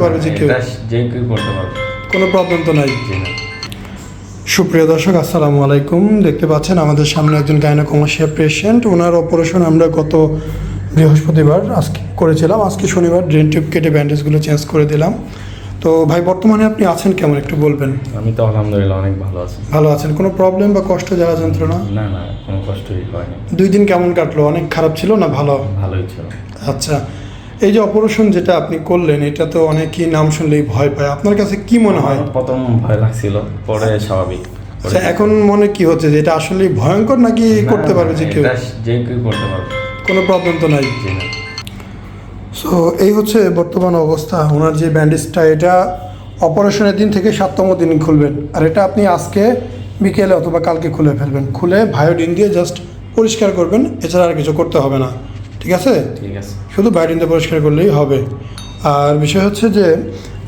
পারবে যে কেউ। যে কেউ করতে পারবে। কোনো প্রবলেম তো নাই। সুপ্রিয় দর্শক আসসালামু আলাইকুম। দেখতে পাচ্ছেন আমাদের সামনে একজন গাইনোকমাসিয়া পেশেন্ট ওনার অপারেশন আমরা গত বৃহস্পতিবার আজকে করেছিলাম। আজকে শনিবার ড্রেন টিউব কেটে ব্যান্ডেজগুলো চেঞ্জ করে দিলাম। তো ভাই বর্তমানে আপনি আছেন কেমন? একটু বলবেন। আমি তো আলহামদুলিল্লাহ অনেক ভালো আছি। ভালো আছেন? কোনো প্রবলেম বা কষ্ট জ্বালা যন্ত্রণা? না না কোনো কষ্টই হয়নি। দুই দিন কেমন কাটলো? অনেক খারাপ ছিল না ভালো? ভালোই ছিল। আচ্ছা এই যে অপারেশন যেটা আপনি করলেন এটা তো অনেকেই নাম শুনলেই ভয় পায়। আপনার কাছে কি মনে হয়? প্রথম ভয় লাগছিল পরে স্বাভাবিক। আচ্ছা এখন মনে কি হচ্ছে যে এটা আসলে ভয়ঙ্কর নাকি করতে পারবে যে কেউ? যে কেউ করতে পারবে। কোনো প্রবলেম তো নাই? সো এই হচ্ছে বর্তমান অবস্থা। ওনার যে ব্যান্ডেজটা এটা অপারেশনের দিন থেকে সাততম দিন খুলবেন। আর এটা আপনি আজকে বিকেলে অথবা কালকে খুলে ফেলবেন। খুলে ভায়োডিন দিয়ে জাস্ট পরিষ্কার করবেন এছাড়া আর কিছু করতে হবে না। ঠিক আছে? ঠিক আছে। শুধু দিয়ে পরিষ্কার করলেই হবে। আর বিষয় হচ্ছে যে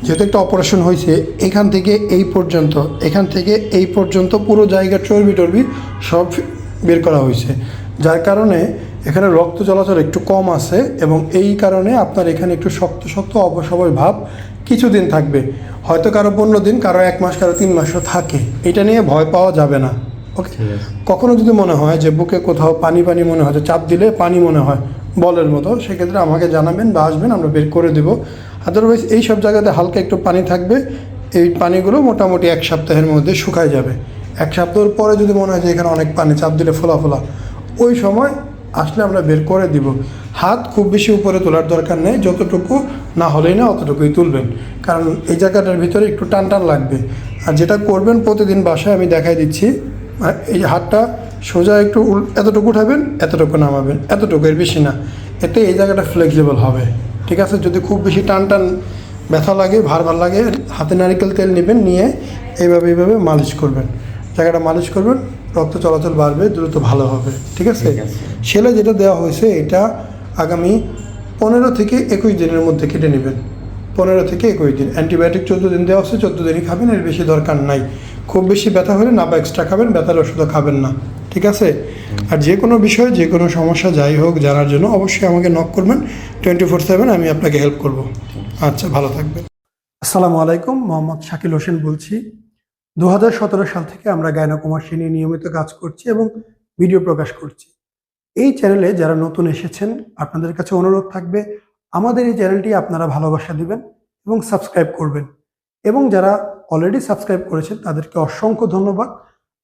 যেহেতু একটা অপারেশন হয়েছে এখান থেকে এই পর্যন্ত এখান থেকে এই পর্যন্ত পুরো জায়গার চর্বি টর্বি সব বের করা হয়েছে। যার কারণে এখানে রক্ত চলাচল একটু কম আছে এবং এই কারণে আপনার এখানে একটু শক্ত শক্ত অবসবয় ভাব কিছুদিন থাকবে। হয়তো কারও পনেরো দিন কারও এক মাস কারও তিন মাসও থাকে। এটা নিয়ে ভয় পাওয়া যাবে না। ওকে কখনো যদি মনে হয় যে বুকে কোথাও পানি পানি মনে হয় যে চাপ দিলে পানি মনে হয় বলের মতো, সেক্ষেত্রে আমাকে জানাবেন বা আসবেন, আমরা বের করে দেব। আদারওয়াইজ এই সব জায়গাতে হালকা একটু পানি থাকবে। এই পানিগুলো মোটামুটি এক সপ্তাহের মধ্যে শুকায় যাবে। এক সপ্তাহের পরে যদি মনে হয় যে এখানে অনেক পানি, চাপ দিলে ফোলা ফোলা, ওই সময় আসলে আমরা বের করে দিব। হাত খুব বেশি উপরে তোলার দরকার নেই, যতটুকু না হলেই না অতটুকুই তুলবেন। কারণ এই জায়গাটার ভিতরে একটু টান টান লাগবে। আর যেটা করবেন প্রতিদিন বাসায় আমি দেখাই দিচ্ছি এই হাতটা সোজা একটু উল- এতটুকু উঠাবেন এতটুকু নামাবেন এতটুকু এর বেশি না। এতে এই জায়গাটা ফ্লেক্সিবল হবে। ঠিক আছে? যদি খুব বেশি টান টান ব্যথা লাগে ভার ভার লাগে হাতে নারিকেল তেল নেবেন নিয়ে এইভাবে এইভাবে মালিশ করবেন। জায়গাটা মালিশ করবেন রক্ত চলাচল বাড়বে দ্রুত ভালো হবে। ঠিক আছে? ঠিক আছে। সেলে যেটা দেওয়া হয়েছে এটা আগামী পনেরো থেকে একুশ দিনের মধ্যে কেটে নেবেন। পনেরো থেকে একুশ দিন। অ্যান্টিবায়োটিক চোদ্দ দিন দেওয়া হচ্ছে চোদ্দ দিনই খাবেন এর বেশি দরকার নাই। খুব বেশি ব্যথা হলে না বা এক্সট্রা খাবেন ব্যথার ওষুধও খাবেন না। ঠিক আছে? আর যে কোনো বিষয়ে, যে কোনো সমস্যা যাই হোক, জানার জন্য অবশ্যই আমাকে নক করবেন। টোয়েন্টি ফোর সেভেন আমি আপনাকে হেল্প করব। আচ্ছা ভালো থাকবেন। আসসালামু আলাইকুম, মোহাম্মদ শাকিল হোসেন বলছি। দু হাজার সতেরো সাল থেকে আমরা গায়নাকুমার নিয়ে নিয়মিত কাজ করছি এবং ভিডিও প্রকাশ করছি। এই চ্যানেলে যারা নতুন এসেছেন, আপনাদের কাছে অনুরোধ থাকবে, আমাদের এই চ্যানেলটি আপনারা ভালোবাসা দিবেন এবং সাবস্ক্রাইব করবেন। এবং যারা অলরেডি সাবস্ক্রাইব করেছেন, তাদেরকে অসংখ্য ধন্যবাদ।